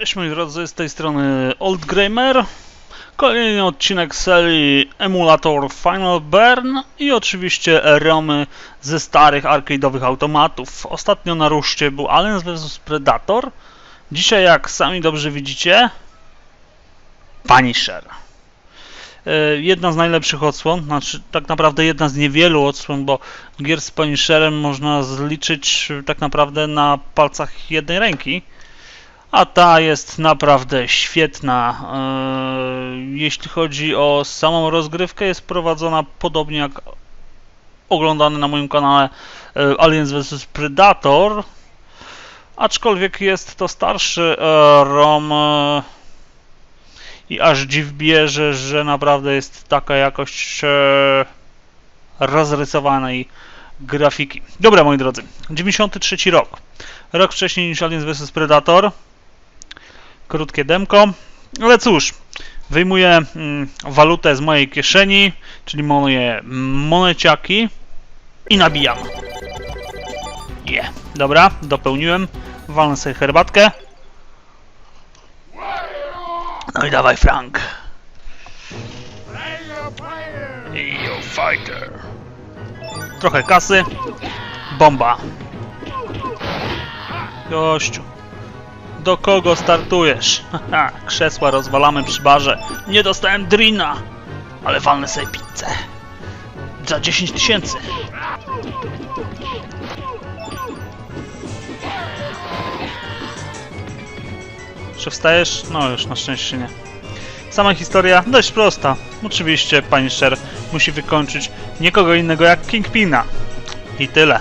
Cześć moi drodzy, z tej strony Old Gamer. Kolejny odcinek serii Emulator Final Burn i oczywiście romy ze starych arcade'owych automatów. Ostatnio na ruszcie był Aliens vs Predator. Dzisiaj jak sami dobrze widzicie Punisher. E, Jedna z najlepszych odsłon, znaczy tak naprawdę jedna z niewielu odsłon, bo gier z Punisherem można zliczyć tak naprawdę na palcach jednej ręki. A ta jest naprawdę świetna. Eee, Jeśli chodzi o samą rozgrywkę, jest prowadzona podobnie jak oglądany na moim kanale e, Aliens vs Predator. Aczkolwiek jest to starszy e, ROM e, i aż dziw bierze, że naprawdę jest taka jakość e, rozrysowanej grafiki. Dobra moi drodzy, 93 rok. Rok wcześniej niż Aliens vs Predator krótkie demko. Ale cóż, wyjmuję mm, walutę z mojej kieszeni, czyli moje moneciaki i nabijam. Je, dobra, dopełniłem. Walnę sobie herbatkę. No i dawaj Frank. Fighter. Trochę kasy. Bomba. Gościu. Do kogo startujesz? Haha, krzesła rozwalamy przy barze. Nie dostałem drina, ale walnę sobie pizzę. Za 10 tysięcy. Czy wstajesz? No już na szczęście nie. Sama historia dość prosta. Oczywiście Punisher musi wykończyć nikogo innego jak Kingpina. I tyle.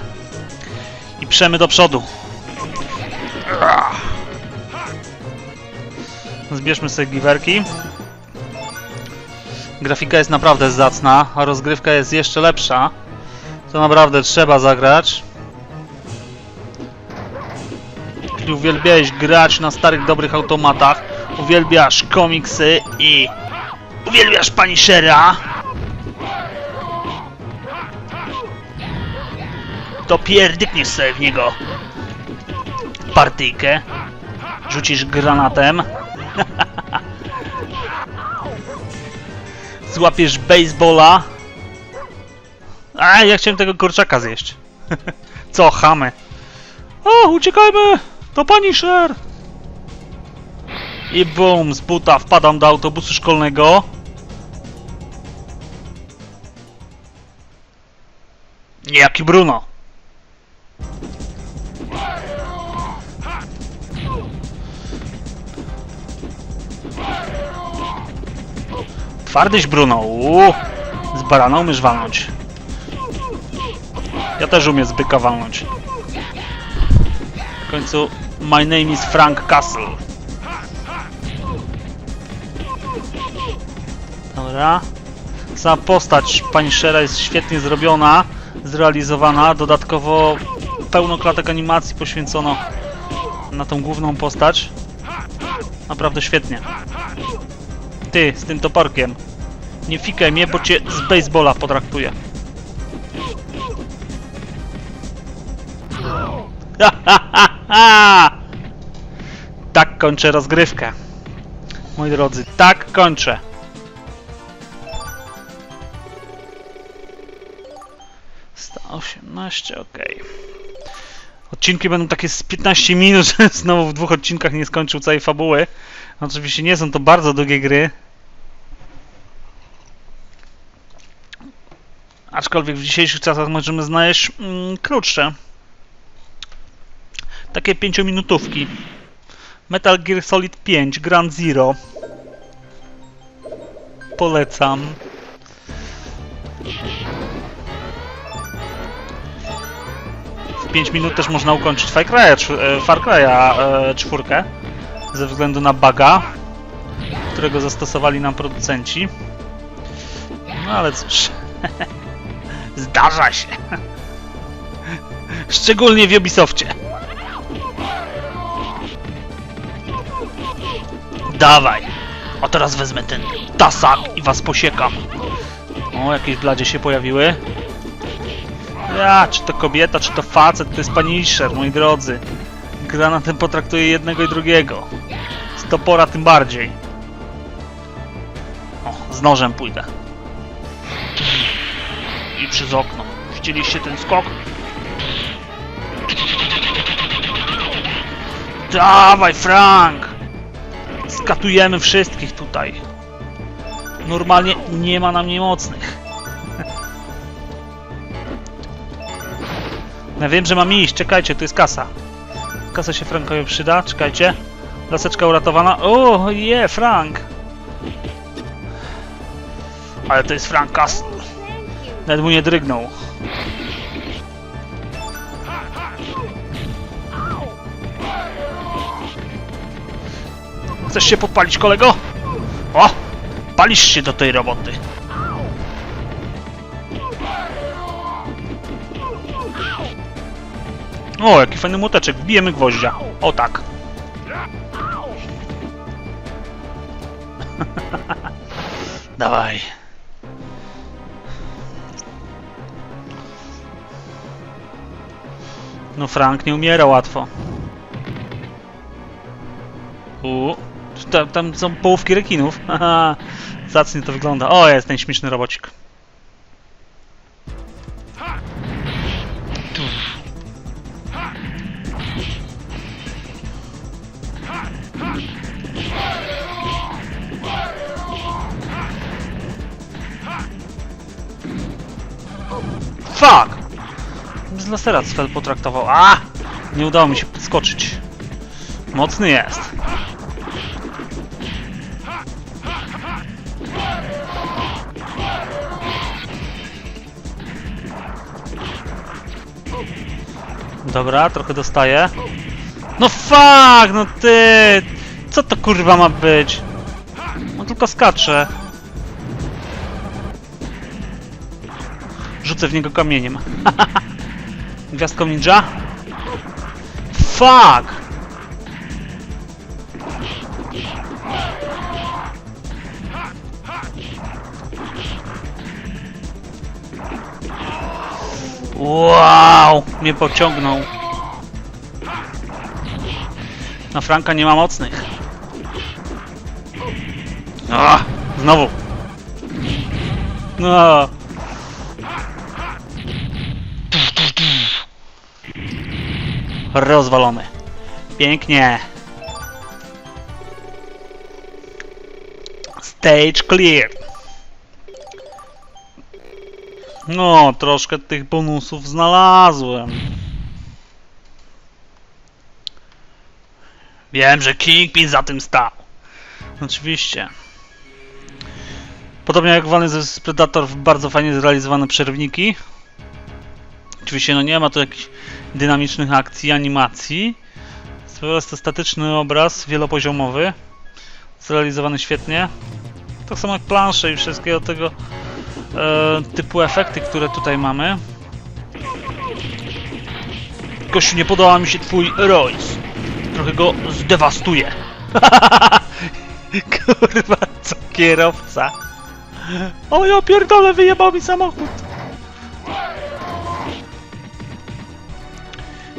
I przemy do przodu. Zbierzmy sobie giwerki. Grafika jest naprawdę zacna, a rozgrywka jest jeszcze lepsza. To naprawdę trzeba zagrać. Jeśli uwielbiałeś grać na starych, dobrych automatach, uwielbiasz komiksy i uwielbiasz Punishera, to pierdykniesz sobie w niego partyjkę, rzucisz granatem, złapiesz baseballa. A, ja chciałem tego kurczaka zjeść. Co, chamy? O, uciekajmy! To Punisher! I bum, z buta wpadam do autobusu szkolnego. Niejaki Bruno. Twardyś Bruno, uuu. Z barana umiesz walnąć. Ja też umiem z byka walnąć. W końcu my name is Frank Castle. Dobra. Sama postać Punishera jest świetnie zrobiona, zrealizowana. Dodatkowo pełno klatek animacji poświęcono na tą główną postać. Naprawdę świetnie. Ty, z tym toporkiem. Nie fikaj mnie, bo cię z baseballa potraktuję. Tak kończę rozgrywkę. Moi drodzy, tak kończę. Sta 18, ok. Odcinki będą takie z 15 minut, że znowu w dwóch odcinkach nie skończył całej fabuły. Oczywiście nie są to bardzo długie gry. Aczkolwiek w dzisiejszych czasach możemy znaleźć mm, krótsze. Takie 5-minutówki. Metal Gear Solid 5 Grand Zero. Polecam. W 5 minut też można ukończyć Far Cry'a, e, Far Cry'a e, czwórkę ze względu na buga, którego zastosowali nam producenci. No ale cóż. Zdarza się. Szczególnie w Ubisoftie. Dawaj. A teraz wezmę ten tasak i was posiekam. O, jakieś bladzie się pojawiły. Ja, czy to kobieta, czy to facet, to jest Punisher, moi drodzy. Gra na tym potraktuje jednego i drugiego. Z topora tym bardziej. O, z nożem pójdę. Przez okno. Widzieliście ten skok? Dawaj, Frank! Skatujemy wszystkich tutaj. Normalnie nie ma na mnie mocnych. Ja wiem, że mam iść. Czekajcie, tu jest kasa. Kasa się Frankowi przyda. Czekajcie. Laseczka uratowana. O, je, Frank! Ale to jest Frank Castle. Nawet mu nie drygnął. Chcesz się podpalić, kolego? O! Palisz się do tej roboty. O, jaki fajny młoteczek. Wbijemy gwoździa. O tak. Dawaj. No Frank nie umiera łatwo. U, tam, tam są połówki rekinów. Haha, zacnie to wygląda. O, jest ten śmieszny robocik. Z lasera Svel potraktował. A! Nie udało mi się podskoczyć. Mocny jest. Dobra, trochę dostaję. No fuck, no ty! Co to kurwa ma być? On tylko skacze. Rzucę w niego kamieniem. Gwiazdką ninja? Fuck! Wow! Mnie pociągnął. Na Franka nie ma mocnych. O, znowu. No. Rozwalony. Pięknie. Stage clear. No, troszkę tych bonusów znalazłem. Wiem, że Kingpin za tym stał. Oczywiście. Podobnie jak Wany z Predator, bardzo fajnie zrealizowane przerwniki. Oczywiście no nie ma tu jakichś dynamicznych akcji, animacji. Jest to statyczny obraz, wielopoziomowy. Zrealizowany świetnie. Tak samo jak plansze i wszystkiego tego e, typu efekty, które tutaj mamy. Gościu, nie podoba mi się twój Royce. Trochę go zdewastuje. Kurwa, co kierowca. O ja pierdolę, wyjebał mi samochód.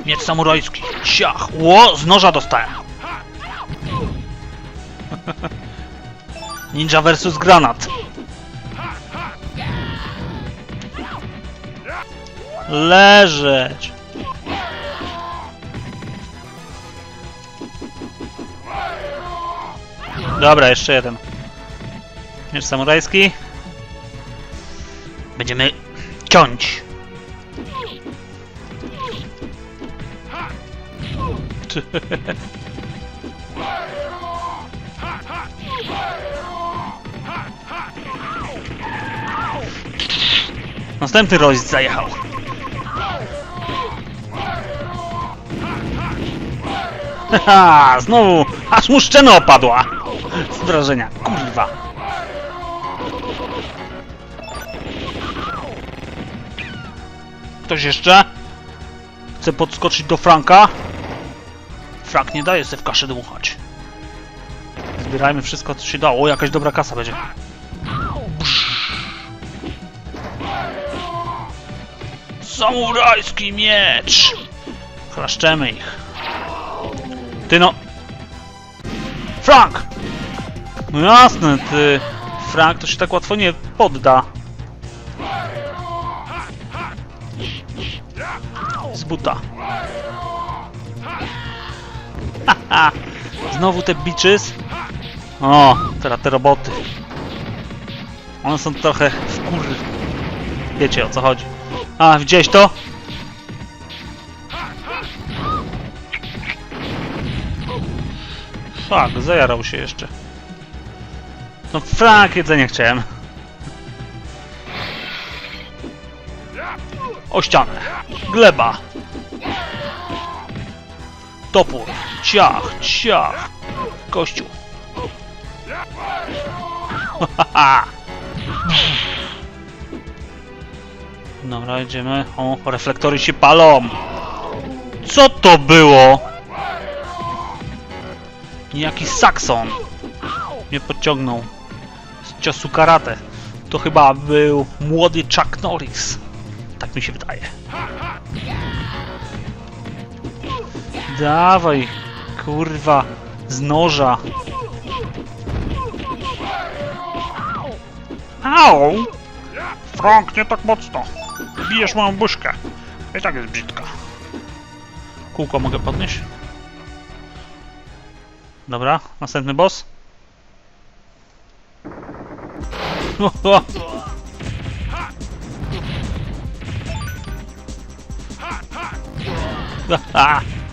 Miecz samurajski. Ciach. Ło, z noża dostałem. Ninja versus granat. Leżeć. Dobra, jeszcze jeden. Miecz samurajski. Będziemy ciąć. Następny rość zajechał. Haha, znowu, aż mu szczena opadła. Z wrażenia, kurwa. Ktoś jeszcze? Chce podskoczyć do Franka? Frank nie daje sobie w kaszę dmuchać. Zbierajmy wszystko, co się dało. O, jakaś dobra kasa będzie. Samurajski miecz! Chlaszczemy ich. Ty no... Frank! No jasne, ty. Frank to się tak łatwo nie podda. Z buta. Znowu te bitches. O, teraz te roboty. One są trochę wkur... Wiecie o co chodzi. A, widziałeś to? Fuck, zajarał się jeszcze. No Frank, jedzenie chciałem. O ścianę. Gleba. Topór. Ciach, ciach. Kościół. Haha. Dobra, idziemy. O, reflektory się palą. Co to było? Niejaki Saxon mnie podciągnął z ciosu karate. To chyba był młody Chuck Norris. Tak mi się wydaje. Dawaj, kurwa, z noża. Au! Frank, nie tak mocno. Bijesz moją buźkę. I tak jest brzydka. Kółko mogę podnieść? Dobra, następny boss. Haha.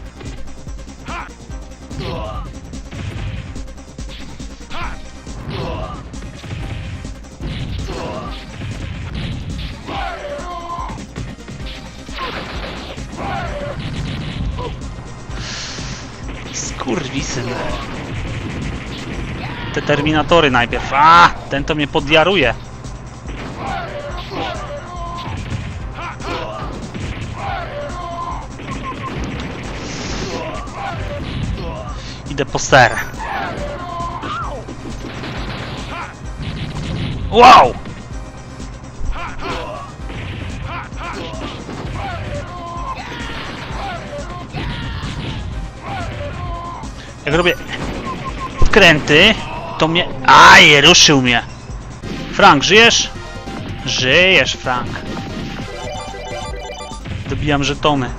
Skurwisyn. Te terminatory najpierw. A, ten to mnie podjaruje. Idę po ser. Wow! Jak robię wkręty, to mnie... Aj, ruszył mnie! Frank, żyjesz? Żyjesz, Frank. Dobijam żetony.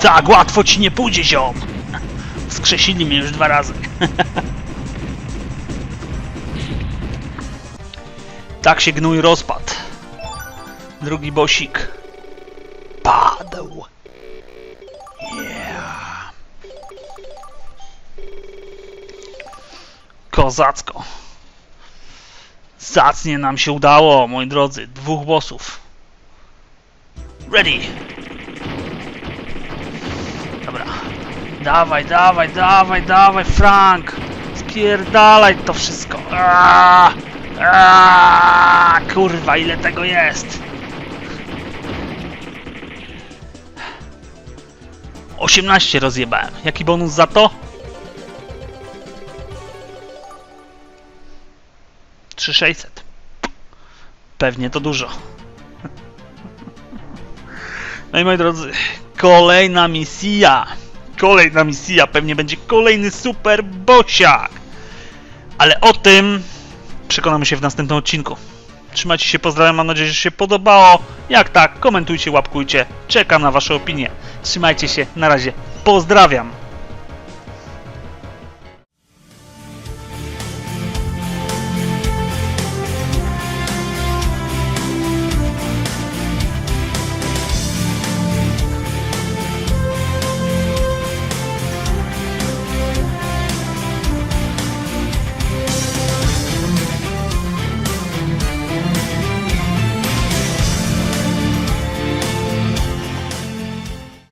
Tak, łatwo ci nie pójdzie, ziom! Skrzesili mnie już dwa razy. tak się gnój rozpad. Drugi bosik. Kozacko. Zacnie nam się udało, moi drodzy. Dwóch bossów. Ready. Dobra. Dawaj, dawaj, dawaj, dawaj, Frank. Spierdalaj to wszystko. Aaaa! Aaaa! Kurwa, ile tego jest? 18 rozjebałem. Jaki bonus za to? 3600. Pewnie to dużo. No i moi drodzy, kolejna misja. Kolejna misja, pewnie będzie kolejny super bosiak. Ale o tym przekonamy się w następnym odcinku. Trzymajcie się, pozdrawiam, mam nadzieję, że się podobało. Jak tak, komentujcie, łapkujcie. Czekam na wasze opinie. Trzymajcie się, na razie. Pozdrawiam.